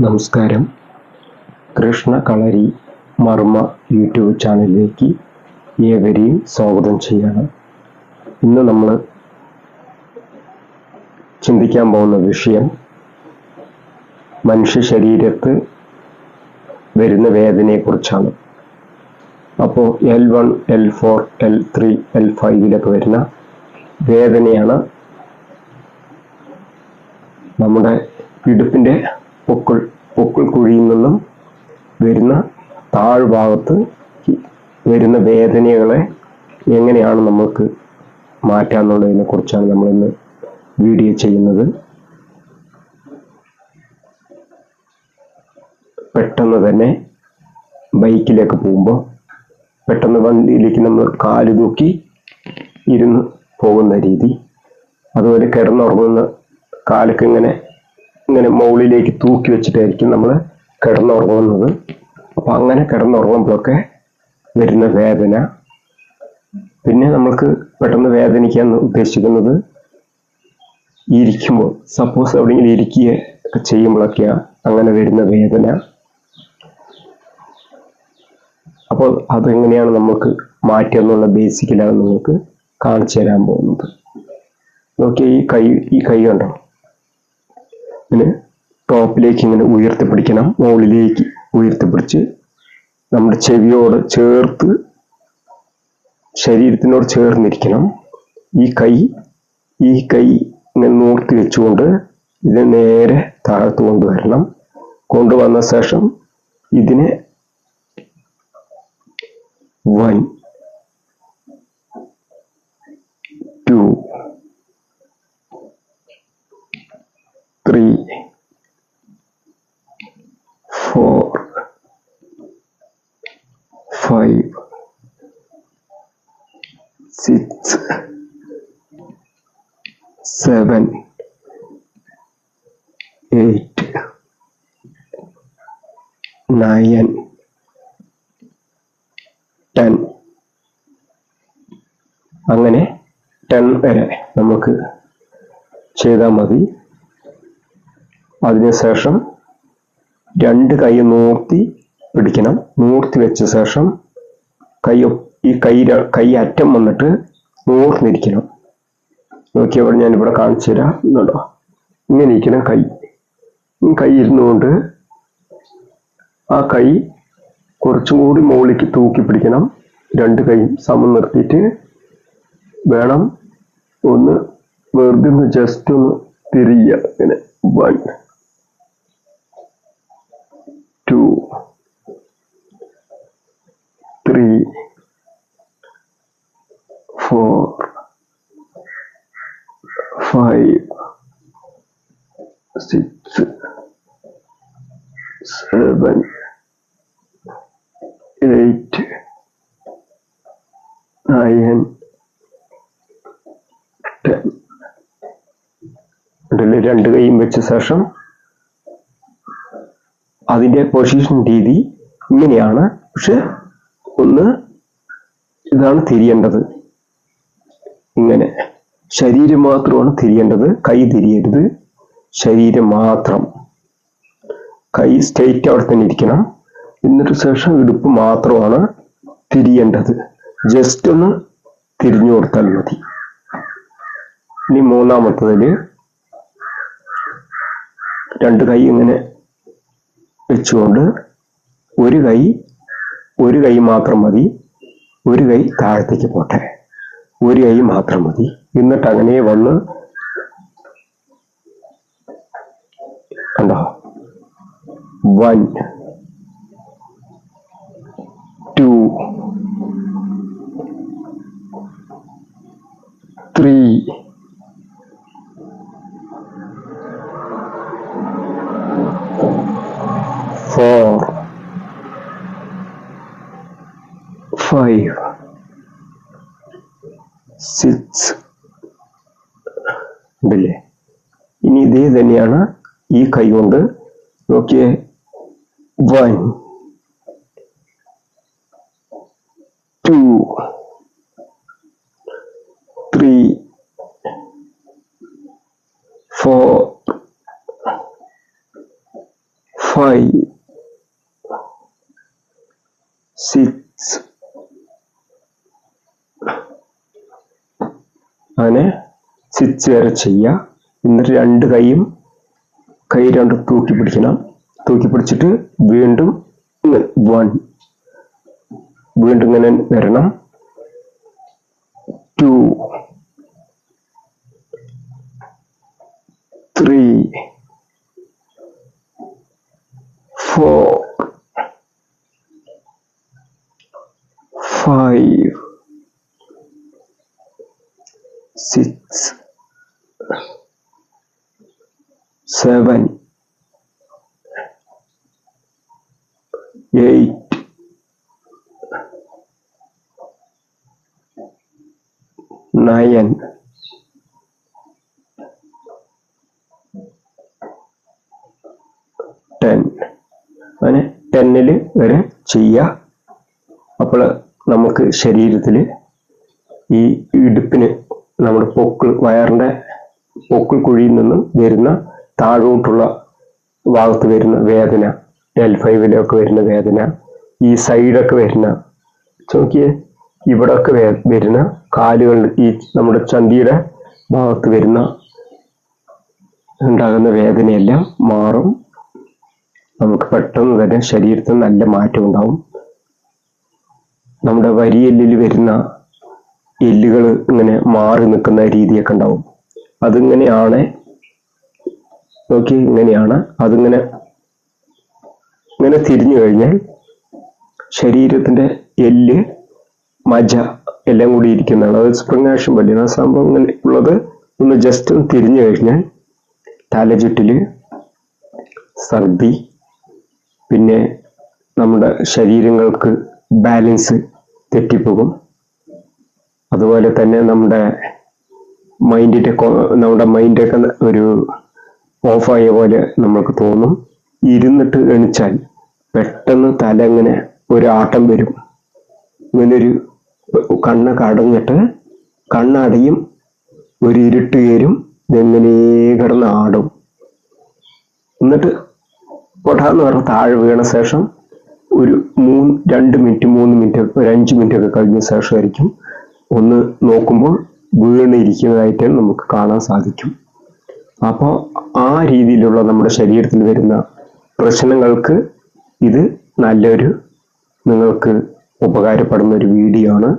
നമസ്കാരം. കൃഷ്ണ കളരി മർമ്മ യൂട്യൂബ് ചാനലിലേക്ക് ഏവരെയും സ്വാഗതം ചെയ്യാണ്. ഇന്ന് നമ്മൾ ചിന്തിക്കാൻ പോകുന്ന വിഷയം മനുഷ്യ ശരീരത്ത് വരുന്ന വേദനയെക്കുറിച്ചാണ്. അപ്പോൾ L one L four L three L ഫൈവിലൊക്കെ വരുന്ന വേദനയാണ് നമ്മുടെ ഇടുപ്പിന്റെ പൊക്കിൾ പൊക്കിൾ കുഴിയിൽ നിന്നും വരുന്ന താഴ്ഭാഗത്ത് വരുന്ന വേദനകളെ എങ്ങനെയാണ് നമുക്ക് മാറ്റാന്നുള്ളതിനെ കുറിച്ചാണ് നമ്മളിന്ന് വീഡിയോ ചെയ്യുന്നത്. പെട്ടെന്ന് തന്നെ ബൈക്കിലേക്ക് പോകുമ്പോൾ പെട്ടെന്ന് വണ്ടിയിലേക്ക് നമ്മൾ കാൽ തൂക്കി ഇരുന്ന് പോകുന്ന രീതി. അതുപോലെ കിടന്നുറങ്ങുന്ന കാലൊക്കെ ഇങ്ങനെ ഇങ്ങനെ മുകളിലേക്ക് തൂക്കി വെച്ചിട്ടായിരിക്കും നമ്മൾ കിടന്നുറങ്ങുന്നത്. അപ്പം അങ്ങനെ കിടന്നുറങ്ങുമ്പോഴൊക്കെ വരുന്ന വേദന. പിന്നെ നമ്മൾക്ക് പെട്ടെന്ന് വേദനിക്കാൻ ഉദ്ദേശിക്കുന്നത് ഇരിക്കുമ്പോൾ. സപ്പോസ് എവിടെയെങ്കിലും ഇരിക്കുക ചെയ്യുമ്പോഴൊക്കെയാണ് അങ്ങനെ വരുന്ന വേദന. അപ്പോൾ അതെങ്ങനെയാണ് നമുക്ക് മാറ്റുക എന്നുള്ള ബേസിക്കലാണ് നിങ്ങൾക്ക് കാണിച്ചു തരാൻ പോകുന്നത്. നോക്കിയാൽ ഈ കൈ ഈ കൈ കണ്ടോ? ഇങ്ങനെ ടോപ്പിലേക്ക് ഇങ്ങനെ ഉയർത്തിപ്പിടിക്കണം. മുകളിലേക്ക് ഉയർത്തിപ്പിടിച്ച് നമ്മുടെ ചെവിയോട് ചേർത്ത് ശരീരത്തിനോട് ചേർന്നിരിക്കണം. ഈ കൈ ഈ കൈ ഇങ്ങനെ നോർത്തി വെച്ചുകൊണ്ട് ഇത് നേരെ താഴത്ത് കൊണ്ടുവരണം. കൊണ്ടുവന്ന ശേഷം ഇതിനെ one two three four five six seven eight nine ten അങ്ങനെ ടെൻ വരെ നമുക്ക് ചെയ്താൽ മതി. അതിനുശേഷം രണ്ട് കൈ നൂർത്തി പിടിക്കണം. നൂർത്തി വെച്ച ശേഷം കൈ ഈ കൈ കൈ അറ്റം വന്നിട്ട് നൂർന്നിരിക്കണം നോക്കിയപ്പോൾ ഞാനിവിടെ കാണിച്ചു തരാം. എന്നുണ്ടോ ഇങ്ങനെ ഇരിക്കണം കൈ. ഈ കൈ ഇരുന്നുകൊണ്ട് ആ കൈ കുറച്ചും കൂടി മുകളിലേക്ക് തൂക്കി പിടിക്കണം. രണ്ട് കൈ സമം നിർത്തിയിട്ട് വേണം ഒന്ന് വെറുതെ ഒന്ന് ജസ്റ്റ് ഒന്ന് തിരിയുക. ഇങ്ങനെ one two three four five six seven eight nine ten ഇതിൽ രണ്ട് കൈയും വെച്ച ശേഷം അതിന്റെ പൊസിഷൻ രീതി ഇങ്ങനെയാണ്. പക്ഷെ ഒന്ന് ഇതാണ് തിരിയേണ്ടത്. ഇങ്ങനെ. ശരീരം മാത്രമാണ് തിരിയേണ്ടത്. കൈ തിരിയരുത്. ശരീരം മാത്രം. കൈ സ്റ്റേറ്റ് അവിടെ തന്നെ ഇരിക്കണം. എന്നിട്ട് ശേഷം ഇടുപ്പ് മാത്രമാണ് തിരിയേണ്ടത്. ജസ്റ്റ് ഒന്ന് തിരിഞ്ഞു കൊടുത്താൽ മതി. ഇനി മൂന്നാമത്തതിൽ രണ്ട് കൈ ഇങ്ങനെ വെച്ചുകൊണ്ട് ഒരു കൈ ഒരു കൈ മാത്രം മതി. ഒരു കൈ താഴത്തേക്ക് പോട്ടെ. ഒരു കൈ മാത്രം മതി. എന്നിട്ട് അങ്ങനെ വന്ന് കണ്ടോ? One two three four five six ഉണ്ടല്ലേ? ഇനി ഇതേ തന്നെയാണ് ഈ കൈ കൊണ്ട് നോക്കിയേ. One two three four five six അങ്ങനെ സിക്സ് വരെ ചെയ്യുക. എന്നിട്ട് രണ്ട് കൈയും കൈ രണ്ട് തൂക്കി പിടിക്കണം തൂക്കി പിടിച്ചിട്ട് വീണ്ടും വൺ വീണ്ടും ഇങ്ങനെ വരണം. Two three four five six seven eight nine ten. അങ്ങനെ ടെന്നിൽ വരെ ചെയ്യുക അപ്പോൾ നമുക്ക് ശരീരത്തിൽ ഈ ഇടുപ്പിന് നമ്മുടെ പൊക്കിൾ വയറിന്റെ പൊക്കിൾ കുഴിയിൽ നിന്നും വരുന്ന താഴോട്ടുള്ള ഭാഗത്ത് വരുന്ന വേദന എൽ ഫൈവിലൊക്കെ വരുന്ന വേദന ഈ സൈഡൊക്കെ വരുന്ന നോക്കിയേ ഇവിടൊക്കെ വരുന്ന കാലുകൾ ഈ നമ്മുടെ ചന്തിയുടെ ഭാഗത്ത് വരുന്ന ഉണ്ടാകുന്ന വേദനയെല്ലാം മാറും. നമുക്ക് പെട്ടെന്ന് തന്നെ ശരീരത്തിന് നല്ല മാറ്റം ഉണ്ടാവും. നമ്മുടെ വരിയെല്ലിൽ വരുന്ന എല്ലുകൾ ഇങ്ങനെ മാറി നിൽക്കുന്ന രീതിയൊക്കെ ഉണ്ടാവും. അതിങ്ങനെയാണ്. നോക്കി ഇങ്ങനെയാണ്. അതിങ്ങനെ ഇങ്ങനെ തിരിഞ്ഞു കഴിഞ്ഞാൽ ശരീരത്തിന്റെ എല്ല് മജ എല്ലാം കൂടി ഇരിക്കുന്നതാണ്. അത് സ്പ്രിംഗ് ആക്ഷൻ പല്ലിന് ആ സംഭവം ഇങ്ങനെ ഉള്ളത് ഒന്ന് ജസ്റ്റ് ഒന്ന് തിരിഞ്ഞു കഴിഞ്ഞാൽ തലചുറ്റിൽ ഛർദി പിന്നെ നമ്മുടെ ശരീരങ്ങൾക്ക് ബാലൻസ് തെറ്റിപ്പോകും. അതുപോലെ തന്നെ നമ്മുടെ മൈൻഡിന്റെ നമ്മുടെ മൈൻഡൊക്കെ ഒരു ഓഫായ പോലെ നമ്മൾക്ക് തോന്നും. ഇരുന്നിട്ട് എണിച്ചാൽ പെട്ടെന്ന് തല ഇങ്ങനെ ഒരു ആട്ടം വരും. ഇങ്ങനെ ഒരു കണ്ണ് കടഞ്ഞിട്ട് കണ്ണടയും ഒരു ഇരുട്ട് കയറും ഇതെങ്ങനെ കിടന്ന് ആടും. എന്നിട്ട് പൊട്ടാന്ന് പറഞ്ഞ താഴെ വീണ ശേഷം ഒരു മൂന്ന് രണ്ട് മിനിറ്റ് മൂന്ന് മിനിറ്റ് ഒരു അഞ്ച് മിനിറ്റ് ഒക്കെ കഴിഞ്ഞ ശേഷമായിരിക്കും ഒന്ന് നോക്കുമ്പോൾ വീണിരിക്കുന്നതായിട്ട് നമുക്ക് കാണാൻ സാധിക്കും. അപ്പോൾ ആ രീതിയിലുള്ള നമ്മുടെ ശരീരത്തിൽ വരുന്ന പ്രശ്നങ്ങൾക്ക് ഇത് നല്ലൊരു നിങ്ങൾക്ക് ഉപകാരപ്പെടുന്ന ഒരു വീഡിയോ ആണ്.